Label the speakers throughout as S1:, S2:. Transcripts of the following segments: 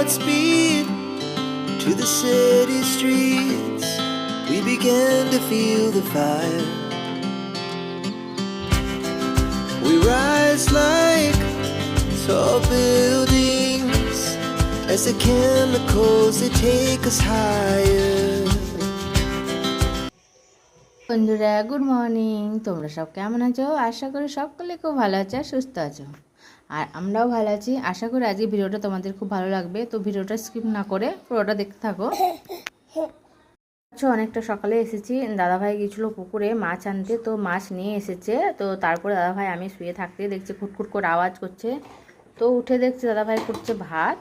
S1: Godspeed to the city streets. We began to feel the fire. We rise like tall buildings as the chemicals they take us higher.
S2: বন্ধুরা good morning তোমরা সব কেমন আছো আশা করি সকলে খুব ভালো আছে সুস্থ আছো আর আমরাও ভালো আছি। আশা করি আজকে ভিডিওটা তোমাদের খুব ভালো লাগবে। তো ভিডিওটা স্কিপ না করে পুরোটা দেখতে থাকো। আচ্ছা অনেকটা সকালে এসেছি। দাদাভাই গেছিল পুকুরে মাছ আনতে, তো মাছ নিয়ে এসেছে। তো তারপরে দাদাভাই, আমি শুয়ে থাকতে দেখছি খুটখুট করে আওয়াজ করছে। তো উঠে দেখছি দাদাভাই করছে ভাত।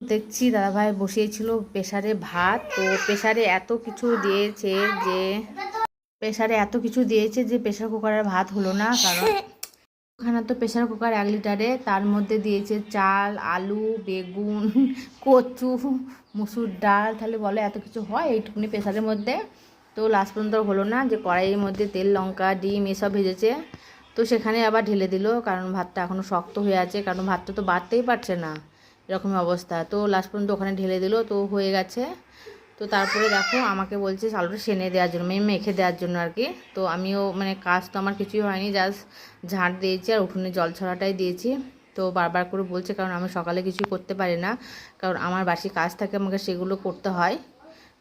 S2: দেখছি দাদাভাই বসিয়েছিল প্রেশারে ভাত। তো প্রেশারে এত কিছু দিয়েছে যে প্রেশারে এত কিছু দিয়েছে যে প্রেশার কুকারের ভাত হলো না, কারণ ওখানে তো প্রেশার কুকার এক লিটারে, তার মধ্যে দিয়েছে চাল, আলু, বেগুন, কচু, মুসুর ডাল। তাহলে বলো এত কিছু হয় এইটুকুনি প্রেশারের মধ্যে? তো লাস্ট পর্যন্ত হলো না, যে কড়াইয়ের মধ্যে তেল, লঙ্কা, ডিম এসব ভেজেছে। তো সেখানে আবার ঢেলে দিল, কারণ ভাতটা এখনও শক্ত হয়ে আছে, কারণ ভাতটা তো বাড়তেই পারছে না এরকম অবস্থা। তো লাস্ট পর্যন্ত ওখানে ঢেলে দিল, তো হয়ে গেছে। তো তারপরে দেখো আমাকে বলছে, চালটা সেনে দেওয়ার জন্য মানে মেখে দেওয়ার জন্য আর কি। তো আমিও মানে কাজ তো আমার কিছুই হয়নি জাস্ট ঝাঁট দিয়েছি আর উঠোনে জল ছড়াটাই দিয়েছি। তো বারবার করে বলছে, কারণ আমি সকালে কিছুই করতে পারি না, কারণ আমার বাসি কাজ থাকে, আমাকে সেগুলো করতে হয়।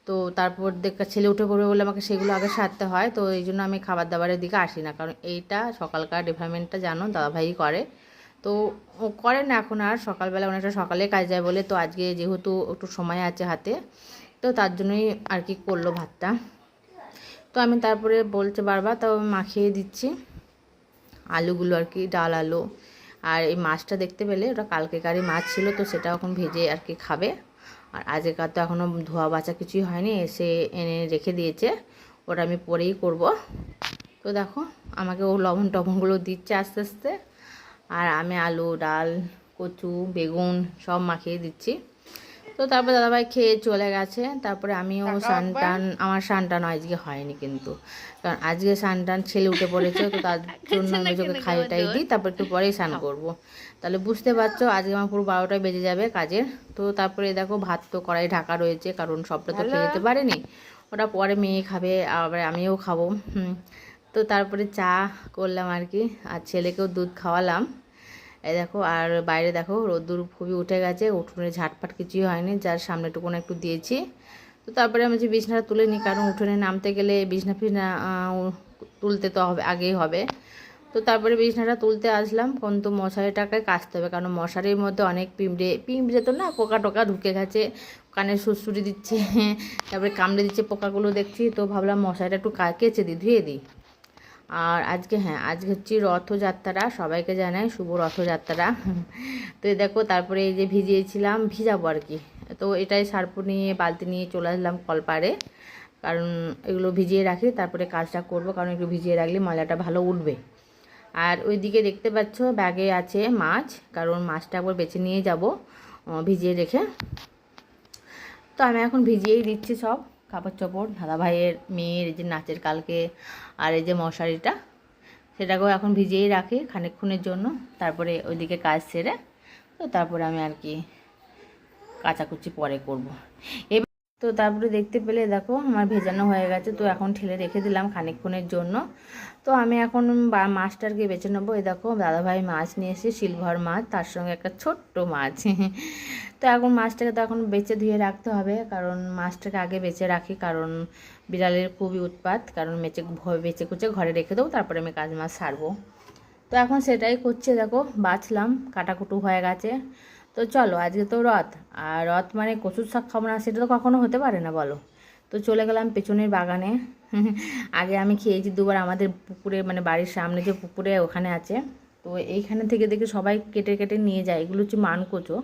S2: তো তারপর দেখা, ছেলে উঠে পড়বে বলে আমাকে সেগুলো আগে সারতে হয়, তো এই জন্য আমি খাবার দাবারের দিকে আসি না, কারণ এইটা সকালকার ডিপার্টমেন্টটা জানো, দাদাভাই করে। তো ও করে না এখন আর, সকালবেলা অনেকটা সকালে কাজ যায় বলে, তো আজকে যেহেতু একটু সময় আছে হাতে তো তার জন্যই আর কি করল ভাতটা। তো আমি তারপরে বলছে বারবার, তাও মাখিয়ে দিচ্ছি। আলুগুলো আর কি, ডাল, আলু। আর এই মাছটা দেখতে পেলে, ওটা কালকেকারই মাছ ছিল, তো সেটা এখন ভেজে আর কি খাবে। আর আজকের তো এখনও ধোয়া বাছা কিছুই হয়নি, এসে এনে রেখে দিয়েছে। ওটা আমি পরেই করব। তো দেখো, আমাকে ও লবণ টবণগুলো দিচ্ছে আস্তে আস্তে। আর আমি আলু, ডাল, কচু, বেগুন সব মাখিয়ে দিচ্ছি। তো তারপর দাদাভাই খেয়ে চলে গেছে। তারপরে আমিও স্নান টান আমার স্নান টান আজকে হয়নি কিন্তু। কারণ আজকে স্নান টান ছেলে উঠে পড়েছে তো তার জন্য আমি ওকে খাইটাই দিই তারপর একটু পরেই স্নান করব। তাহলে বুঝতে পারছ আজকে আমার পুরো বারোটায় বেজে যাবে কাজের। তো তারপরে দেখো ভাত তো কড়াই ঢাকা রয়েছে কারণ সবটা তো খেয়ে যেতে পারেনি। ওটা পরে মেয়ে খাবে আবার আমিও খাব। হুম। তো তারপরে চা করলাম আর কি আর ছেলেকেও দুধ খাওয়ালাম। এই দেখো, আর বাইরে দেখো, রোদ্দুর খুবই উঠে গেছে, উঠোনে ঝাটপাট কিছুই হয়নি, যার সামনেটুকুন একটু দিয়েছি। তো তারপরে আমি যে বিছনাটা তুলে নিই, কারণ উঠোনে নামতে গেলে বিছনা ফিছনা তুলতে তো হবে, আগেই হবে। তো তারপরে বিছনাটা তুলতে আসলাম, কোন কিন্তু মশারিটাকে কাচতে হবে, কারণ মশারির মধ্যে অনেক পিঁপড়ে পিঁপড়ে তো না, পোকা টোকা ঢুকে গেছে, কানে সুরসুরি দিচ্ছে, তারপরে কামড়ে দিচ্ছে পোকাগুলো দেখছি, তো ভাবলাম মশারিটা একটু কেচে দিই, ধুয়ে দিই। আর আজকে হ্যাঁ আজকে হচ্ছে রথযাত্রা সবাইকে জানাই শুভ রথযাত্রা তো দেখো, তারপরে এই যে ভিজিয়েছিলাম, ভিজাবো আর কি। তো এটাই সার্পু নিয়ে, বালতি নিয়ে চলে আসলাম কলপারে কারণ এগুলো ভিজিয়ে রাখি, তারপরে কাজটা করব, কারণ একটু ভিজিয়ে রাখলে ময়লাটা ভালো উঠবে। আর ওইদিকে দেখতে পাচ্ছ, ব্যাগে আছে মাছ, কারণ মাছটা একবার বেছে নিয়ে যাব ভিজিয়ে রেখে। তো আমি এখন ভিজিয়েই দিচ্ছি সব। কাপড় চোপড় দাদা ভাইয়ের মেয়ের এই যে নাচের কালকে আর এই যে মশারিটা, সেটাকেও এখন ভিজিয়েই রাখি খানিকক্ষণের জন্য। তারপরে ওইদিকে কাজ সেরে, তো তারপরে আমি আর কি কাচাকুচি পরে করব। এবার তো তারপরে দেখতে পেলে দেখো আমার ভেজানো হয়ে গেছে, তো এখন ঠেলে রেখে দিলাম খানিকক্ষণের জন্য। তো আমি এখন মাছটাকে বেছে নেব। এই দেখো দাদাভাই মাছ নিয়ে এসে সিলভার মাছ, তার সঙ্গে একটা ছোট্ট মাছ। তো এখন মাছটাকে তো এখন বেছে ধুয়ে রাখতে হবে, কারণ মাছটাকে আগে বেছে রাখি, কারণ বিড়ালের খুবই উৎপাত, কারণ মেচে বেছে কুচে ঘরে রেখে দেবো, তারপরে আমি কাজ মাছ সারবো। তো এখন সেটাই করছে, দেখো বাছলাম কাটাকুটু হয়ে গেছে। তো চলো, আজকে তো রথ, আর রথ মানে কচুর শাক খাব না, সেটা তো কখনো হতে পারে না, বলো। তো চলে গেলাম পেছনের বাগানে। আগে আমি খেয়েছি দুবার, আমাদের পুকুরে মানে বাড়ির সামনে যে পুকুরে ওখানে আছে। তো এইখানে থেকে দেখে সবাই কেটে কেটে নিয়ে যায়। এগুলো হচ্ছে মানকচো।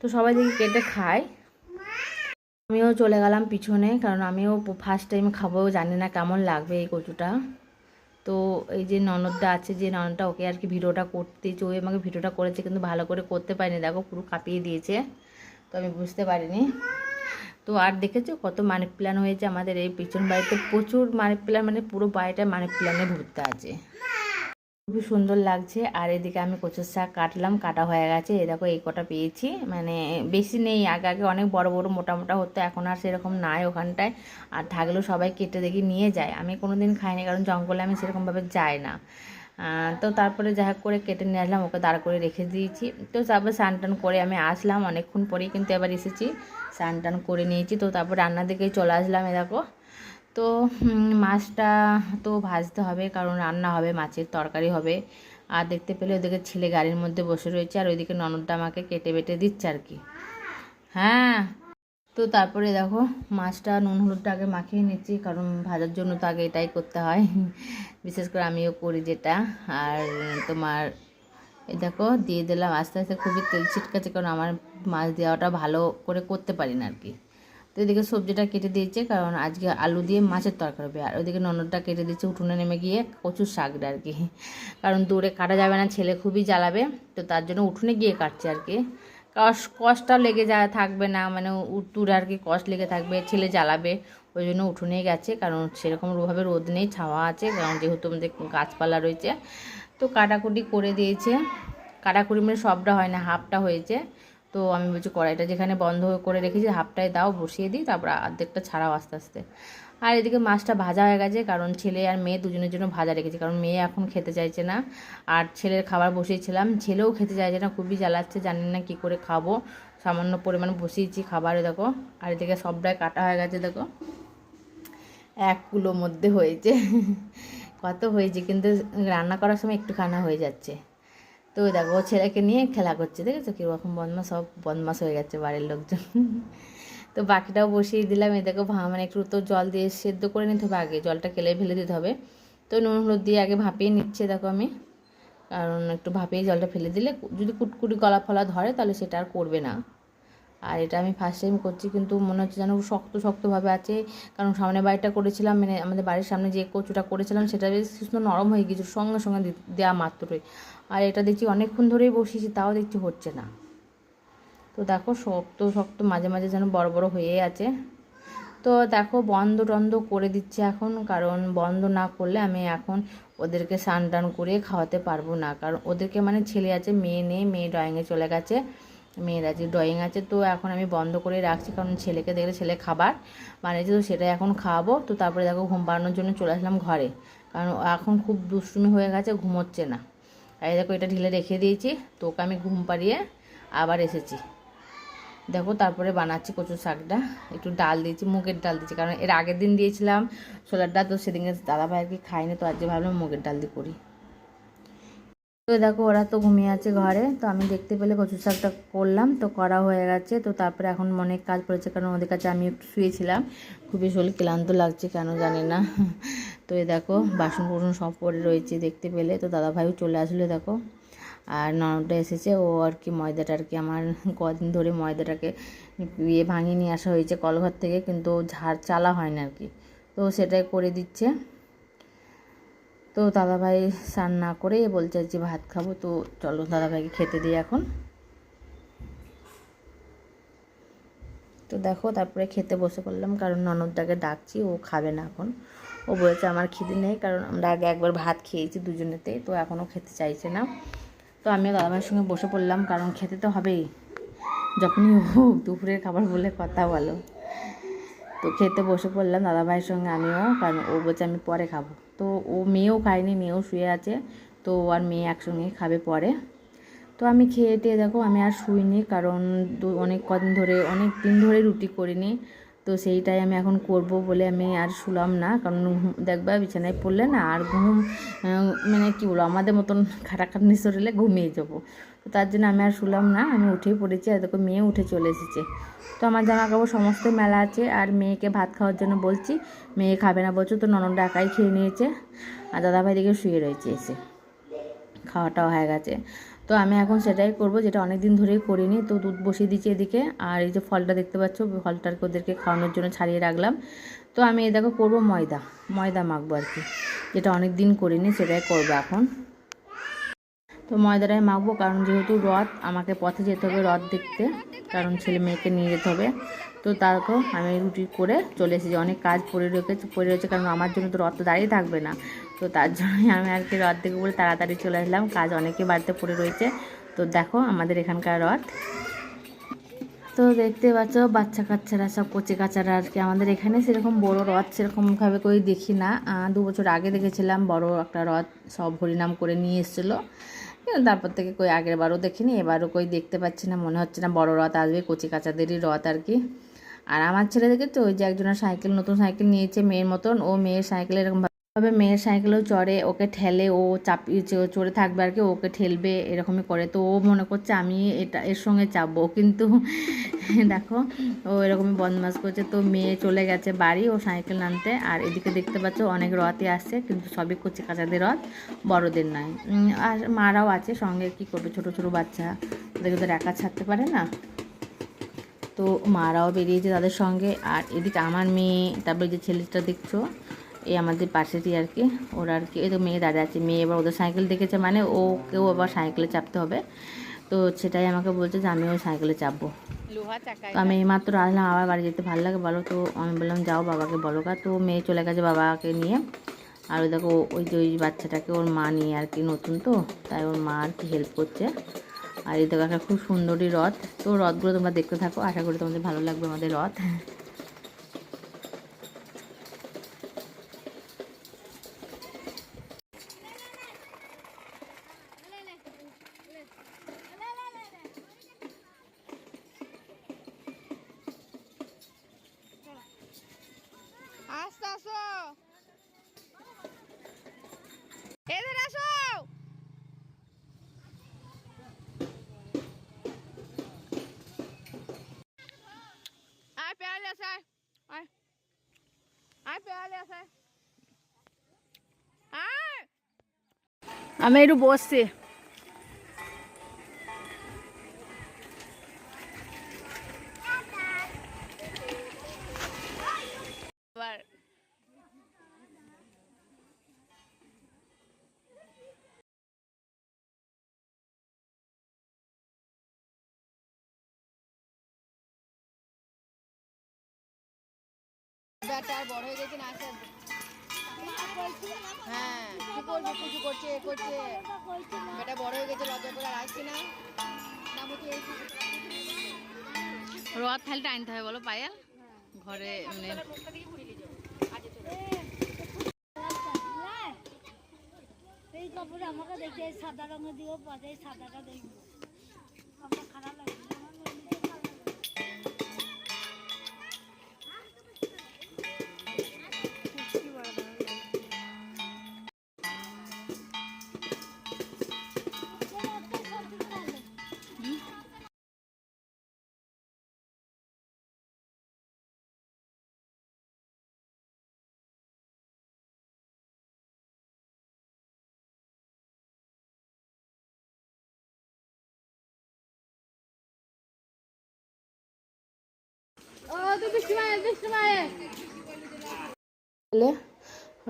S2: তো সবাই দেখি কেটে খায়। আমিও চলে গেলাম পিছনে, কারণ আমিও ফার্স্ট টাইম খাব, জানি না কেমন লাগবে এই কচুটা। তো এই যে ননদটা আছে, যে ননদটা ওকে আর কি ভিডিওটা করতে ও আমাকে ভিডিওটা করেছে, কিন্তু ভালো করে করতে পারিনি। দেখো, পুরো কাঁপিয়ে দিয়েছে। তো আমি বুঝতে পারিনি। তো আর দেখেছ কত মানি প্ল্যান হয়েছে আমাদের? এই পিছন বাড়িতে প্রচুর মানি প্ল্যান মানে পুরো বাড়িটা মানি প্ল্যানে ভর্তি আছে। খুবই সুন্দর লাগছে। আর এদিকে আমি কচুর শাক কাটলাম, কাটা হয়ে গেছে। এ দেখো, এই কটা পেয়েছি। মানে বেশি নেই, আগে আগে অনেক বড় বড়, মোটা মোটা হতো। এখন আর সেরকম নাই ওখানটায়। আর থাকলেও সবাই কেটে দেখি নিয়ে যায়। আমি কোনো দিন খাইনি, কারণ জঙ্গলে আমি সেরকমভাবে যাই না। তো তারপরে যাই হোক করে কেটে নিয়ে আসলাম, ওকে দাঁড় করে রেখে দিয়েছি। তো তারপর স্নান টান করে আমি আসলাম অনেকক্ষণ পরেই, কিন্তু এবার এসেছি, স্নান টান করে নিয়েছি। তো তারপর রান্নার দিকে চলে আসলাম, এ দেখো। তো মাছটা তো ভাজতে হবে, কারণ রান্না হবে, মাছের তরকারি হবে। আর দেখতে পেলে ওদিকে ছেলে গাড়ির মধ্যে বসে রয়েছে, আর ওইদিকে ননদটা আমাকে কেটে বেটে দিচ্ছে আর কি। হ্যাঁ তো তারপরে দেখো, মাছটা নুন হলুদটা আগে মাখিয়ে নিচ্ছি, কারণ ভাজার জন্য তো আগে এটাই করতে হয়। বিশেষ করে আমিও করি যেটা। আর তোমার দেখো, দিয়ে দিলাম আস্তে আস্তে, খুবই তেল ছিটকাছে কারণ আমার মাছ দেওয়াটা ভালো করে করতে পারি না আর কি। তো এদিকে সবজিটা কেটে দিয়েছে, কারণ আজকে আলু দিয়ে মাছের তরকারি হবে। আর ওইদিকে ননদটা কেটে দিচ্ছে উঠোনে নেমে গিয়ে কচুর শাকটা আর কি। কারণ দূরে কাটা যাবে না, ছেলে খুবই জ্বালাবে, তো তার জন্য উঠোনে গিয়ে কাটছে আর কি। কষ কষ্টটা লেগে যা, থাকবে না মানে দূরে আর কি কষ্ট লেগে থাকবে, ছেলে জ্বালাবে, ওই জন্য উঠোনেই গেছে, কারণ সেরকমভাবে রোদ নেই, ছাওয়া আছে, কারণ যেহেতু আমাদের গাছপালা রয়েছে। তো কাটাকুটি করে দিয়েছে, কাটাকুটি মানে সবটা হয় না, হাফটা হয়েছে। তো আমি বলছি, কড়াইটা যেখানে বন্ধ করে রেখেছি, হাফটায় দাও, বসিয়ে দিই, তারপর অর্ধেকটা ছাড়াও আস্তে আস্তে। আর এদিকে মাছটা ভাজা হয়ে গেছে, কারণ ছেলে আর মেয়ে দুজনের জন্য ভাজা রেখেছি, কারণ মেয়ে এখন খেতে চাইছে না। আর ছেলের খাবার বসিয়েছিলাম, ছেলেও খেতে চাইছে না, খুবই জ্বালাচ্ছে, জানি না কি করে খাব। সামান্য পরিমাণ বসিয়েছি খাবারে, দেখো। আর এদিকে সবটাই কাটা হয়ে গেছে, দেখো। এক কুলো মধ্যে হয়েছে। কত হয়েছে, কিন্তু রান্না করার সময় একটু খানা হয়ে যাচ্ছে। তো ওই দেখো, ও ছেলেকে নিয়ে খেলা করছে, দেখেছ? কীরকম বদমাস সব বদমাস হয়ে গেছে বাড়ির লোকজন। তো বাকিটাও বসিয়ে দিলাম। এ দেখো, ভা মানে একটু তো জল দিয়ে সেদ্ধ করে নিতে হবে আগে, জলটা কেলে ফেলে দিতে হবে। তো নুন, হলুদ দিয়ে আগে ভাপিয়ে নিচ্ছে দেখো আমি। কারণ একটু ভাপিয়ে জলটা ফেলে দিলে যদি কুটকুটি গলা ফলা ধরে, তাহলে সেটা আর করবে না। আর এটা আমি ফার্স্ট টাইম করছি, কিন্তু মনে হচ্ছে যেন শক্ত, শক্তভাবে আছে। কারণ সামনে বাড়িটা করেছিলাম মানে আমাদের বাড়ির সামনে যে কচুটা করেছিলাম, সেটা বেশ সুন্দর নরম হয়ে গিয়েছিল সঙ্গে সঙ্গে দেওয়া মাত্রই। আর এটা দেখছি অনেকক্ষণ ধরেই বসিয়েছি তাও দেখছি হচ্ছে না। তো দেখো শক্ত শক্ত মাঝে মাঝে যেন বড় বড় হয়ে আছে। তো দেখো বন্ধ টন্ধ করে দিচ্ছে এখন, কারণ বন্ধ না করলে আমি এখন ওদেরকে স্নান টান করে খাওয়াতে পারব না। কারণ ওদেরকে মানে ছেলে আছে, মেয়ে নেই, মেয়ে ড্রয়িংয়ে চলে গেছে, মেয়ের আজকে ড্রয়িং আছে। তো এখন আমি বন্ধ করে রাখছি, কারণ ছেলেকে দেখলে ছেলে খাবার বানিয়েছে, তো সেটা এখন খাওয়াবো। তো তারপরে দেখো ঘুম পাড়ানোর জন্য চলে আসলাম ঘরে, কারণ এখন খুব দুষ্টুমি হয়ে গেছে, ঘুমোচ্ছে না। এই দেখো, এটা ঢিলে রেখে দিয়েছি, তো ওকে আমি ঘুম পাড়িয়ে আবার এসেছি। দেখো, তারপরে বানাচ্ছি কচুর শাকটা। একটু ডাল দিয়েছি, মুগের ডাল দিয়েছি, কারণ এর আগের দিন দিয়েছিলাম ছোলার ডাল, তো সেদিনকে দাদা ভাই আর কি খাইনি, তো আজকে ভাবলাম মুগের ডাল দিয়ে করি। তো দেখো, ওরা তো ঘুমিয়ে আছে ঘরে, তো আমি দেখতে পেলে কচুর শাকটা করলাম, তো করা হয়ে গেছে। তো তারপরে এখন অনেক কাজ পড়েছে, কারণ ওদের কাছে আমি একটু শুয়েছিলাম। খুবই শরীর ক্লান্ত লাগছে, কেন জানি না। তো এ দেখো বাসন কুসন সব পড়ে রয়েছে দেখতে পেলে। তো দাদা ভাইও চলে আসলো দেখো। আর ননদটা এসেছে, ও আর কি ময়দাটা আর কি, আমার কদিন ধরে ময়দাটাকে ইয়ে ভাঙিয়ে নিয়ে আসা হয়েছে কলঘর থেকে, কিন্তু ঝাড় চালা হয় না আর কি। তো সেটাই করে দিচ্ছে। তো দাদাভাই স্নান না করে বলছে যে ভাত খাব, তো চলো দাদাভাইকে খেতে দিই এখন। তো দেখো, তারপরে খেতে বসে পড়লাম, কারণ ননদটাকে ডাকছি, ও খাবে না এখন। ও বলেছে আমার খিদে নেই, কারণ আমরা আগে একবার ভাত খেয়েছি দুজনেতে, তো এখনও খেতে চাইছে না। তো আমিও দাদাভাইয়ের সঙ্গে বসে পড়লাম, কারণ খেতে তো হবেই। যখনই হোক দুপুরের খাবার বলে কথা বলো। তো খেতে বসে পড়লাম দাদাভাইয়ের সঙ্গে আমিও, কারণ ও বলছে আমি পরে খাব। তো ও মেয়েও খায়নি, মেয়েও শুয়ে আছে, তো আর মেয়ে একসঙ্গে খাবে পরে। তো আমি খেয়ে টেয়ে দেখো, আমি আর শুইনি, কারণ অনেক কদিন ধরে, অনেক দিন ধরে রুটি করিনি। তো সেইটাই আমি এখন করব বলে আমি আর শুলাম না। কারণ দেখবা বিছানায় পড়লে না আর ঘুম মানে কী বলব, আমাদের মতন খাটাখাটনি শরীরে ঘুমিয়ে যাব। তো তার জন্য আমি আর শুলাম না, আমি উঠেই পড়েছি আর দেখো মেয়ে উঠে চলে এসেছে। তো আমার জামা কাপড় সমস্ত মেলা আছে আর মেয়েকে ভাত খাওয়ার জন্য বলছি, মেয়ে খাবে না বলছো, তো ননদটা একাই খেয়ে নিয়েছে। আর দাদাভাই দিকে শুয়ে রয়েছে এসে। খাওয়াটাও হয়ে গেছে। তো আমি এখন সেটাই করব যেটা অনেক দিন ধরেই করিনি। তো দুধ বসিয়ে দিচ্ছি এদিকে। আর এই যে ফলটা দেখতে পাচ্ছ ফলটার ওদেরকে খাওয়ানোর জন্য ছাড়িয়ে রাখলাম। তো আমি এই দেখো করব ময়দা। ময়দা মাখবো আর কি। যেটা অনেক দিন করিনি, সেটাই করব এখন। তো ময়দাটাই মাখবো, কারণ যেহেতু রথ, আমাকে পথে যেতে হবে রথ দেখতে, কারণ ছেলে মেয়েকে নিয়ে যেতে হবে। তো তারপর আমি রুটি করে চলে এসেছি। অনেক কাজ পড়ে রেখেছে পড়ে রয়েছে, কারণ আমার জন্য তো রথ তো দাঁড়িয়ে থাকবে না। তো তার জন্যই আমি আর কি রথ দেখব বলে তাড়াতাড়ি চলে আসলাম কাজ অনেকে বাড়িতে পড়ে রয়েছে। তো দেখো আমাদের এখানকার রথ। তো দেখতে পাচ্ছ, বাচ্চা কাচ্চারা, সব কচি কাচারা আর কি। আমাদের এখানে সেরকম বড় রথ সেরকমভাবে করে দেখি না। দু বছর আগে দেখেছিলাম বড় একটা রথ সব হরিনাম করে নিয়ে এসেছিল। তারপর থেকে কই আগের বারও দেখিনি, এবারও কই দেখতে পাচ্ছি না, মনে হচ্ছে না বড় রথ আসবে, কচি কাচাদেরই রথ আর কি। আর আমার ছেলে দেখেছ ওই যে একজনের সাইকেল, নতুন সাইকেল নিয়েছে, মেয়ের মতন, ও মেয়ের সাইকেল এরকম ভাবে মেয়ের সাইকেলেও চড়ে, ওকে ঠেলে, ও চাপিয়ে চড়ে থাকবে আর কি ওকে ঠেলবে, এরকমই করে। তো ও মনে করছে আমি এটা, এর সঙ্গে চাপবো। কিন্তু দেখো, ও এরকমই বদমাস করছে। তো মেয়ে চলে গেছে বাড়ি, ও সাইকেল নামতে আর এদিকে দেখতে পাচ্ছ, অনেক রথই আসছে, কিন্তু সবই কচি কাচাদের রথ, বড়দের নয়। আর মারাও আছে সঙ্গে, কি করবে ছোট ছোট বাচ্চা? ওদেরকে তো একা ছাড়তে পারে না। তো মারাও বেরিয়েছে তাদের সঙ্গে। আর এদিকে আমার মেয়ে, তারপরে যে ছেলেটা দেখছ এই আমাদের পাশেরই আর কি। ওরা আর কি এই তো মেয়ে দাঁড়িয়ে আছে মেয়ে এবার ওদের সাইকেল দেখেছে মানে ওকেও আবার সাইকেলে চাপতে হবে। তো সেটাই আমাকে বলছে যে আমিও সাইকেলে চাপবো। তো আমি এইমাত্র আসলাম আবার বাড়ি যেতে ভালো লাগে বলো তো? আমি বললাম যাও বাবাকে বলো গা। তো মেয়ে চলে গেছে বাবাকে নিয়ে। আর ওই দেখো ওই যে ওই বাচ্চাটাকে ওর মা নিয়ে আর কি নতুন তো তাই ওর মা আর কি হেল্প করছে। আর এই দেখো একটা খুব সুন্দরই রথ। তো রথগুলো তোমরা দেখতে থাকো আশা করি তোমাদের ভালো লাগবে আমাদের রথ
S3: আস্তে আসো এদের আসো আয় পেয়ালে আছে আয় আয় আয় পেয়ালে আছে আয় আমি একটু বসছি। আবার ব্যাটা বড় হয়ে গেছে না আসে হ্যাঁ কি করবে? পুজো করছে এ করছে। বেটা বড় হয়ে গেছে লজ্জা করে আসছে না।
S2: রথ থালিটা আনতে হবে বলো পায়েল? ঘরে মানে
S4: এই কাপড়ে আমাকে দেখে এই সাদা রঙের দিও পাতে সাদাটা দেখব।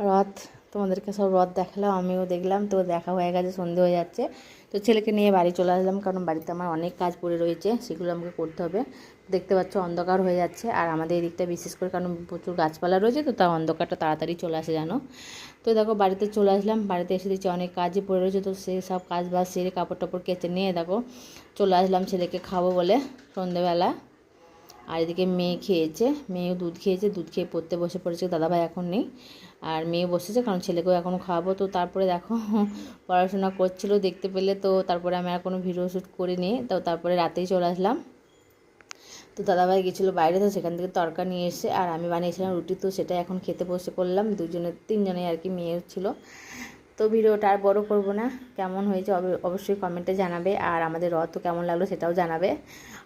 S2: রথ, তোমাদেরকে সব রথ দেখালাম, আমিও দেখলাম, তো দেখা হয়ে গেছে, সন্ধে হয়ে যাচ্ছে। তো ছেলেকে নিয়ে বাড়ি চলে আসলাম, কারণ বাড়িতে আমার অনেক কাজ পড়ে রয়েছে, সেগুলো আমাকে করতে হবে। দেখতে পাচ্ছ, অন্ধকার হয়ে যাচ্ছে, আর আমাদের এদিকটা বিশেষ করে, কারণ প্রচুর গাছপালা রয়েছে, তো তার অন্ধকারটা তাড়াতাড়ি চলে আসে জানো তো দেখো, বাড়িতে চলে আসলাম, বাড়িতে এসে দেখছি অনেক কাজই পড়ে রয়েছে, তো সে সব কাজ বাজ সেরে কাপড় টাপড় কেচে নিয়ে দেখো, চলে আসলাম ছেলেকে খাব বলে সন্ধেবেলা। আর এদিকে মেয়ে খেয়েছে, মেয়েও দুধ খেয়েছে, দুধ খেয়ে পড়তে বসে পড়েছে, দাদাভাই এখন নেই। আর মেয়ে বসেছে, কারণ ছেলেকেও এখনও খাওয়াবো। তো তারপরে দেখো, পড়াশোনা করছিল, দেখতে পেলে তো তারপরে আমি আর কোনো ভিডিও শ্যুট করিনি। তো তারপরে রাতেই চলে আসলাম। তো দাদাভাই গেছিল বাইরে, তো সেখান থেকে তরকা নিয়ে এসে, আর আমি বানিয়েছিলাম রুটি। তো সেটা এখন খেতে বসে পড়লাম। দুজনে তিনজনে আর কি মেয়ে ছিল। তো ভিডিওটা আর বড় করব না। কেমন হয়েছে অব- অবশ্যই কমেন্টে জানাবে। আর আমাদের রথ তো কেমন লাগল সেটাও জানাবে।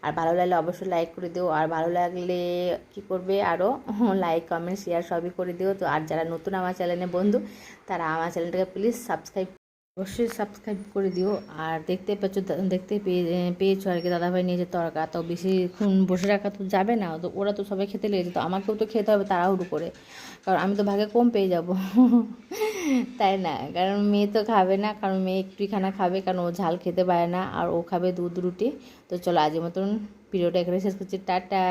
S2: আর ভালো লাগলে অবশ্যই লাইক করে দিও। আর ভালো লাগলে কি করবে আরও লাইক কমেন্ট শেয়ার সবই করে দিও। তো আর যারা নতুন আমার চ্যানেলে বন্ধু, তারা আমার চ্যানেলটাকে প্লিজ সাবস্ক্রাইব অবশ্যই সাবস্ক্রাইব করে দিও। আর দেখতে পাচ্ছ দেখতে পেয়ে, পেয়েছ আর কি দাদাভাই নিয়েছে তরকা, তো বেশিক্ষণ বসে রাখা তো যাবে না। তো ওরা তো সবাই খেতে লেগেছে, তো আমাকেও তো খেতে হবে তাড়াহুড়ো করে। কারণ আমি তো ভাগে কম পেয়ে যাব। তাই না? কারণ মেয়ে তো খাবে না, কারণ মেয়ে একটুই খানা খাবে, কারণ ও ঝাল খেতে পারে না, আর ও খাবে দুধ, রুটি। তো চলো আজকের মতন ভিডিওটা এখানে শেষ করছি, টাটা।